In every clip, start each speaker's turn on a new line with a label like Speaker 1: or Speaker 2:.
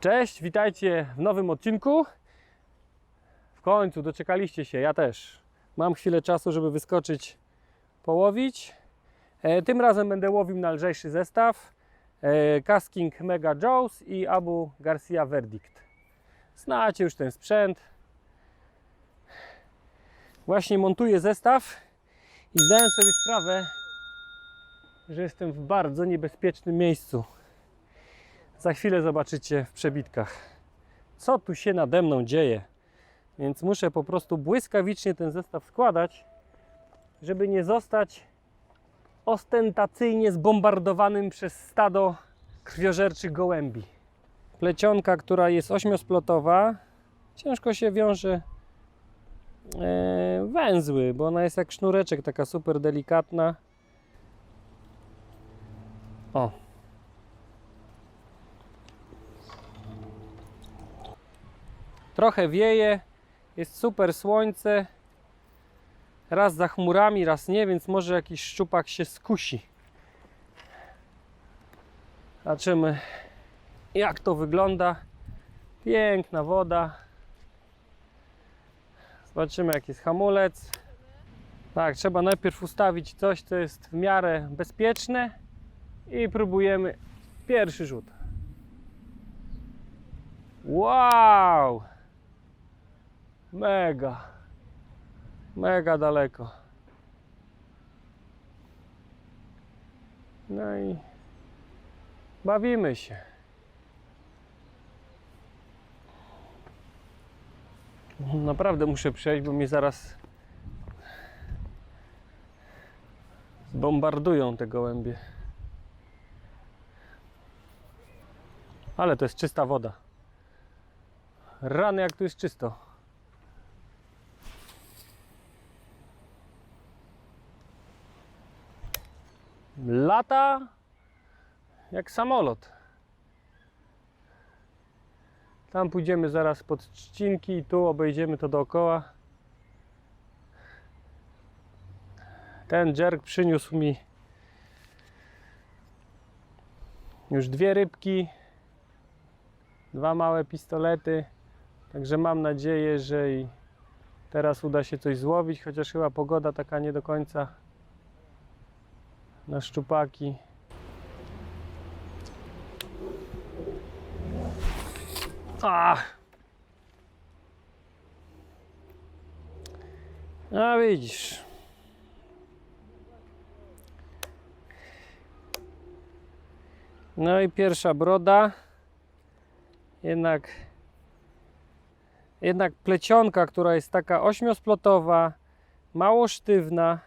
Speaker 1: Cześć, witajcie w nowym odcinku. W końcu doczekaliście się, ja też. Mam chwilę czasu, żeby wyskoczyć, połowić. E, tym razem będę łowił na lżejszy zestaw. E, Casking Mega Jaws i Abu Garcia Verdict. Znacie już ten sprzęt. Właśnie montuję zestaw i zdałem sobie sprawę, że jestem w bardzo niebezpiecznym miejscu. Za chwilę zobaczycie w przebitkach, co tu się nade mną dzieje. Więc muszę po prostu błyskawicznie ten zestaw składać, żeby nie zostać ostentacyjnie zbombardowanym przez stado krwiożerczych gołębi. Plecionka, która jest ośmiosplotowa, ciężko się wiąże e, węzły, bo ona jest jak sznureczek, taka super delikatna. O, Trochę wieje, jest super słońce. Raz za chmurami, raz nie, więc może jakiś szczupak się skusi. Zobaczymy, jak to wygląda. Piękna woda. Zobaczymy, jaki jest hamulec. Tak, trzeba najpierw ustawić coś, co jest w miarę bezpieczne i próbujemy pierwszy rzut. Wow! Mega. Mega daleko. No i bawimy się. Naprawdę muszę przejść, bo mnie zaraz zbombardują te gołębie. Ale to jest czysta woda. Rany, jak tu jest czysto. Lata jak samolot. Tam pójdziemy zaraz pod trzcinki i tu obejdziemy to dookoła. Ten jerk przyniósł mi już dwie rybki, dwa małe pistolety. Także mam nadzieję, że i teraz uda się coś złowić, chociaż chyba pogoda taka nie do końca na szczupaki. Ach! A widzisz. No i pierwsza broda. Jednak jednak plecionka, która jest taka ośmiosplotowa, mało sztywna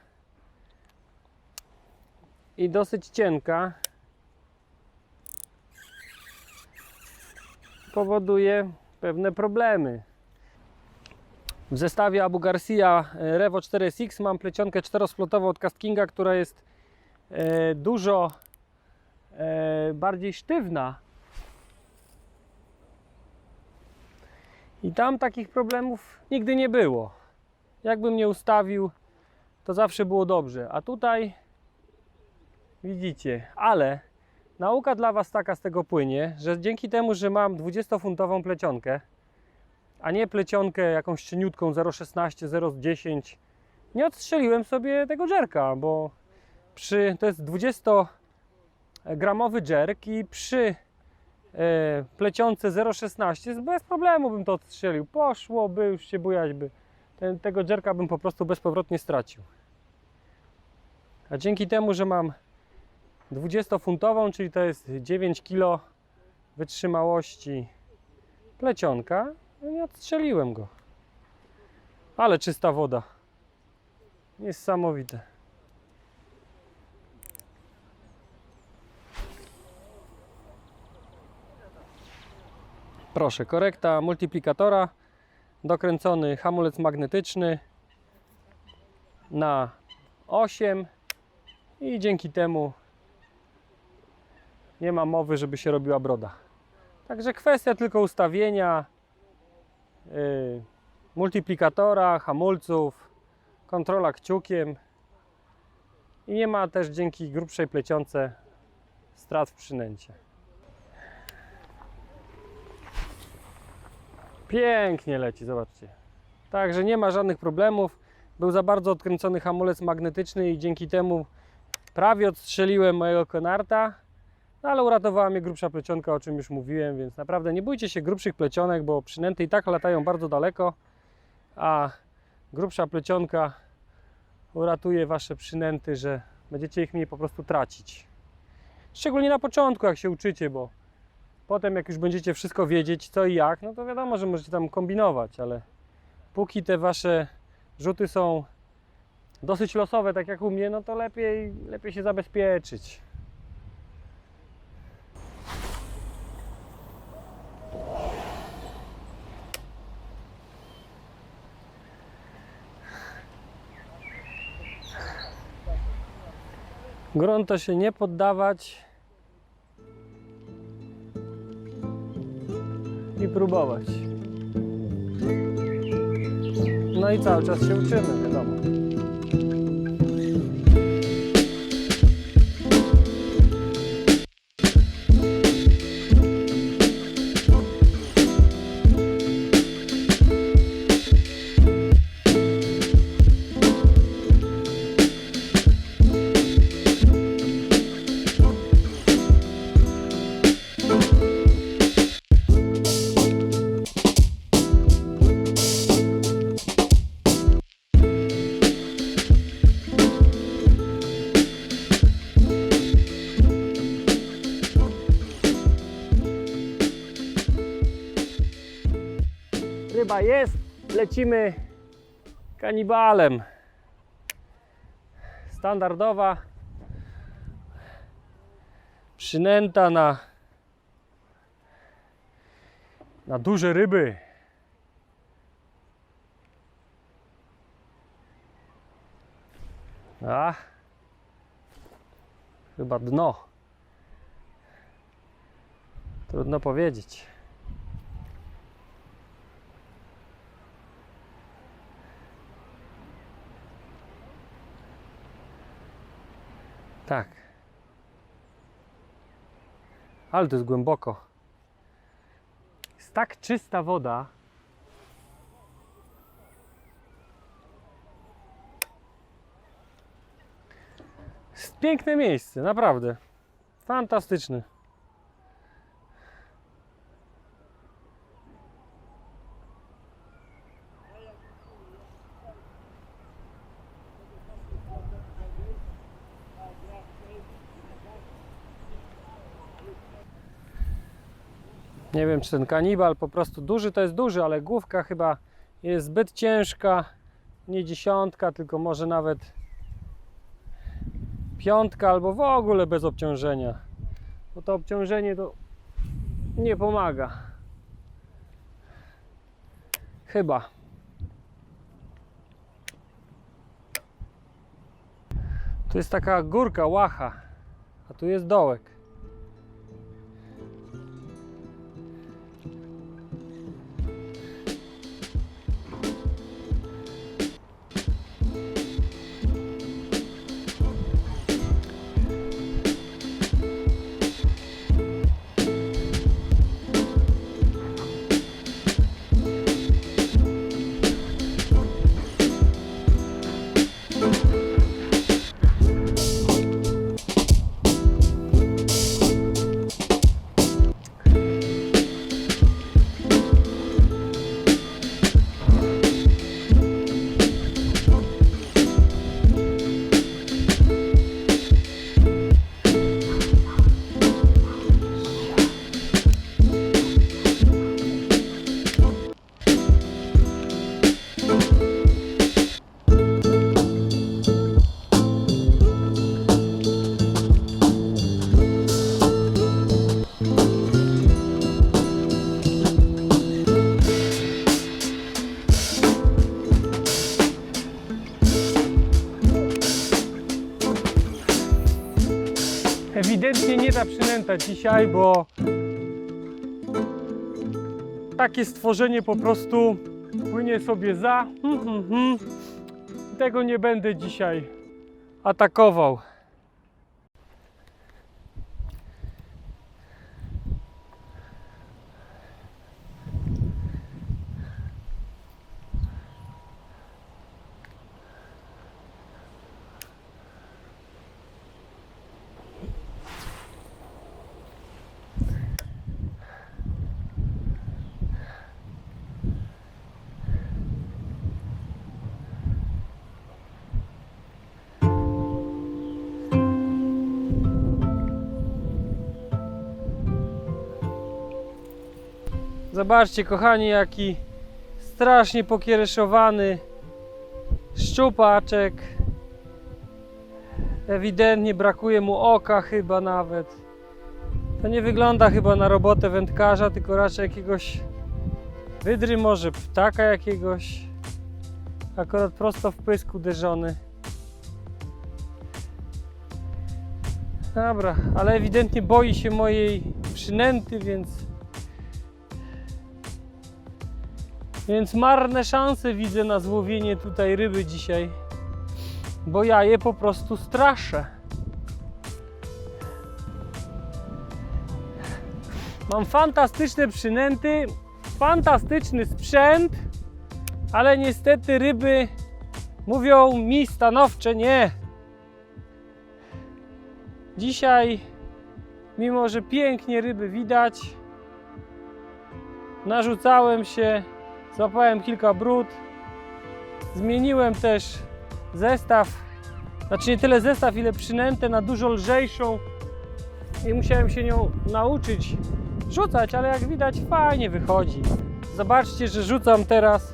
Speaker 1: i dosyć cienka powoduje pewne problemy. W zestawie Abu Garcia e, Revo 4SX mam plecionkę czterosplotową od Caskinga, która jest e, dużo e, bardziej sztywna. I tam takich problemów nigdy nie było. Jakbym nie ustawił, to zawsze było dobrze. A tutaj Widzicie, ale nauka dla Was taka z tego płynie, że dzięki temu, że mam 20-funtową plecionkę, a nie plecionkę jakąś cieniutką 0,16, 0,10, nie odstrzeliłem sobie tego jerka, bo przy, to jest 20-gramowy jerk i przy e, plecionce 0,16 bez problemu bym to odstrzelił. Poszłoby, już się bujać by. Ten, tego jerka bym po prostu bezpowrotnie stracił. A dzięki temu, że mam 20-funtową, czyli to jest 9 kg wytrzymałości plecionka. No nie odstrzeliłem go. Ale czysta woda. Niesamowite. Proszę, korekta multiplikatora, dokręcony hamulec magnetyczny na 8 i dzięki temu nie ma mowy, żeby się robiła broda. Także kwestia tylko ustawienia yy, multiplikatora, hamulców, kontrola kciukiem i nie ma też dzięki grubszej plecionce strat w przynęcie. Pięknie leci, zobaczcie. Także nie ma żadnych problemów. Był za bardzo odkręcony hamulec magnetyczny i dzięki temu prawie odstrzeliłem mojego konarta. No ale uratowała mnie grubsza plecionka, o czym już mówiłem, więc naprawdę nie bójcie się grubszych plecionek, bo przynęty i tak latają bardzo daleko, a grubsza plecionka uratuje wasze przynęty, że będziecie ich mniej po prostu tracić. Szczególnie na początku, jak się uczycie, bo potem jak już będziecie wszystko wiedzieć, co i jak, no to wiadomo, że możecie tam kombinować, ale póki te wasze rzuty są dosyć losowe, tak jak u mnie, no to lepiej, lepiej się zabezpieczyć. Grunto się nie poddawać i próbować. No i cały czas się uczymy, wiadomo. Ryba jest, lecimy kanibalem. Standardowa przynęta na, na duże ryby. A, chyba dno. Trudno powiedzieć. Tak. Ale to jest głęboko. Jest tak czysta woda. Jest piękne miejsce, naprawdę. Fantastyczne. Nie wiem, czy ten kanibal po prostu duży to jest duży, ale główka chyba jest zbyt ciężka. Nie dziesiątka, tylko może nawet piątka albo w ogóle bez obciążenia. Bo to obciążenie to nie pomaga. Chyba. Tu jest taka górka, łacha, a tu jest dołek. Ewidentnie nie ta przynęta dzisiaj, bo takie stworzenie po prostu płynie sobie za. Hmm, hmm, hmm. Tego nie będę dzisiaj atakował. Zobaczcie, kochani, jaki strasznie pokiereszowany szczupaczek. Ewidentnie brakuje mu oka chyba nawet. To nie wygląda chyba na robotę wędkarza, tylko raczej jakiegoś wydry może ptaka jakiegoś. Akurat prosto w pysk uderzony. Dobra, ale ewidentnie boi się mojej przynęty, więc Więc marne szanse widzę na złowienie tutaj ryby dzisiaj. Bo ja je po prostu straszę. Mam fantastyczne przynęty, fantastyczny sprzęt, ale niestety ryby mówią mi stanowcze nie. Dzisiaj, mimo że pięknie ryby widać, narzucałem się Złapałem kilka brud. Zmieniłem też zestaw, znaczy nie tyle zestaw, ile przynętę na dużo lżejszą i musiałem się nią nauczyć rzucać, ale jak widać fajnie wychodzi. Zobaczcie, że rzucam teraz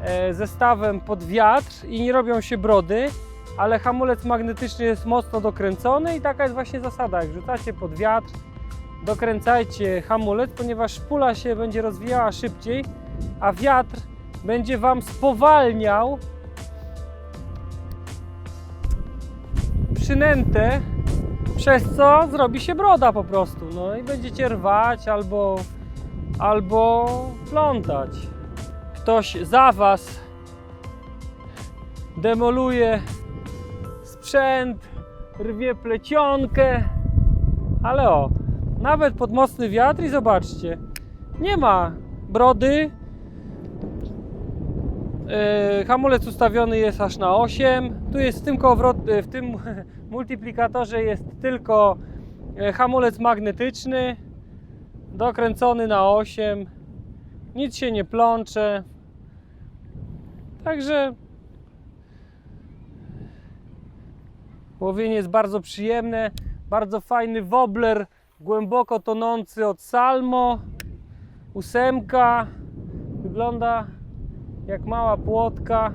Speaker 1: e, zestawem pod wiatr i nie robią się brody, ale hamulec magnetyczny jest mocno dokręcony i taka jest właśnie zasada. Jak rzucacie pod wiatr, dokręcajcie hamulec, ponieważ pula się będzie rozwijała szybciej, a wiatr będzie Wam spowalniał przynętę, przez co zrobi się broda po prostu. No i będziecie rwać albo, albo plątać. Ktoś za Was demoluje sprzęt, rwie plecionkę, ale o, nawet pod mocny wiatr i zobaczcie, nie ma brody, hamulec ustawiony jest aż na 8. Tu jest w tym, kołowrot, w tym multiplikatorze jest tylko e, hamulec magnetyczny dokręcony na 8. Nic się nie plącze. Także łowienie jest bardzo przyjemne. Bardzo fajny wobbler głęboko tonący od Salmo. Ósemka. Wygląda jak mała płotka,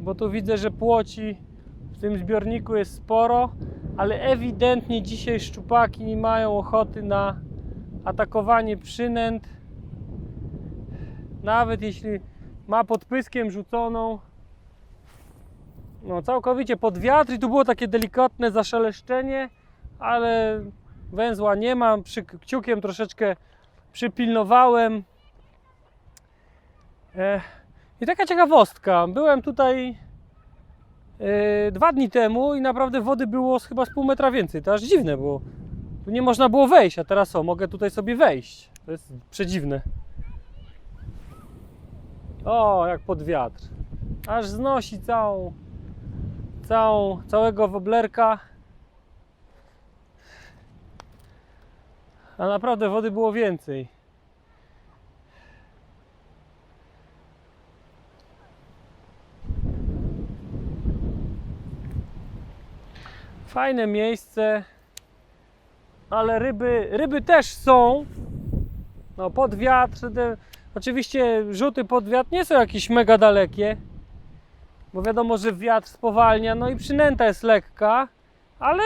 Speaker 1: bo tu widzę, że płoci w tym zbiorniku jest sporo, ale ewidentnie dzisiaj szczupaki nie mają ochoty na atakowanie przynęt. Nawet jeśli ma pod pyskiem rzuconą, no całkowicie pod wiatr i tu było takie delikatne zaszeleszczenie, ale węzła nie mam, przy kciukiem troszeczkę przypilnowałem I taka ciekawostka. Byłem tutaj e, dwa dni temu i naprawdę wody było chyba z pół metra więcej. To aż dziwne było. Tu nie można było wejść, a teraz o, mogę tutaj sobie wejść. To jest przedziwne. O, jak pod wiatr. Aż znosi całą, całą, całego woblerka. A naprawdę wody było więcej. Fajne miejsce, ale ryby, ryby też są. No, pod wiatr. Oczywiście rzuty pod wiatr nie są jakieś mega dalekie, bo wiadomo, że wiatr spowalnia. No i przynęta jest lekka, ale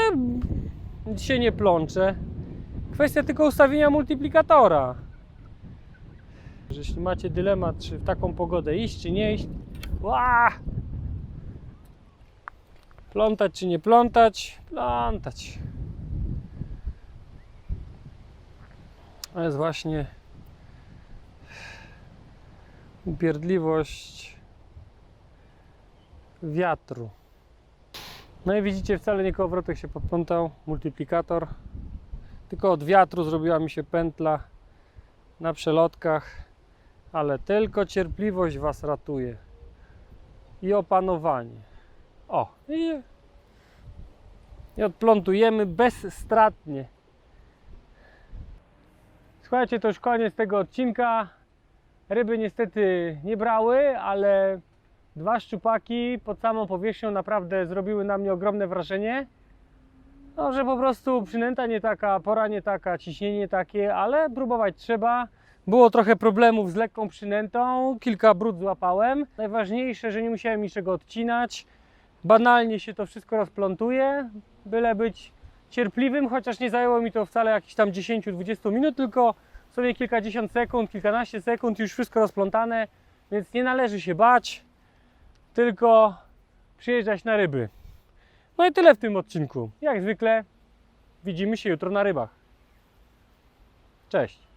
Speaker 1: się nie plącze. Kwestia tylko ustawienia multiplikatora. Jeśli macie dylemat, czy w taką pogodę iść, czy nie iść! Plątać czy nie plątać? Plątać. To jest właśnie upierdliwość wiatru. No i widzicie, wcale nie kołowrotek się podplątał, multiplikator. Tylko od wiatru zrobiła mi się pętla na przelotkach, ale tylko cierpliwość Was ratuje i opanowanie. O, i, i odplątujemy bezstratnie. Słuchajcie, to już koniec tego odcinka. Ryby niestety nie brały, ale dwa szczupaki pod samą powierzchnią naprawdę zrobiły na mnie ogromne wrażenie. No, że po prostu przynęta nie taka, pora nie taka, ciśnienie takie, ale próbować trzeba. Było trochę problemów z lekką przynętą, kilka brud złapałem. Najważniejsze, że nie musiałem niczego odcinać. Banalnie się to wszystko rozplątuje, byle być cierpliwym, chociaż nie zajęło mi to wcale jakieś tam 10-20 minut, tylko sobie kilkadziesiąt sekund, kilkanaście sekund już wszystko rozplątane, więc nie należy się bać, tylko przyjeżdżać na ryby. No i tyle w tym odcinku. Jak zwykle widzimy się jutro na rybach. Cześć.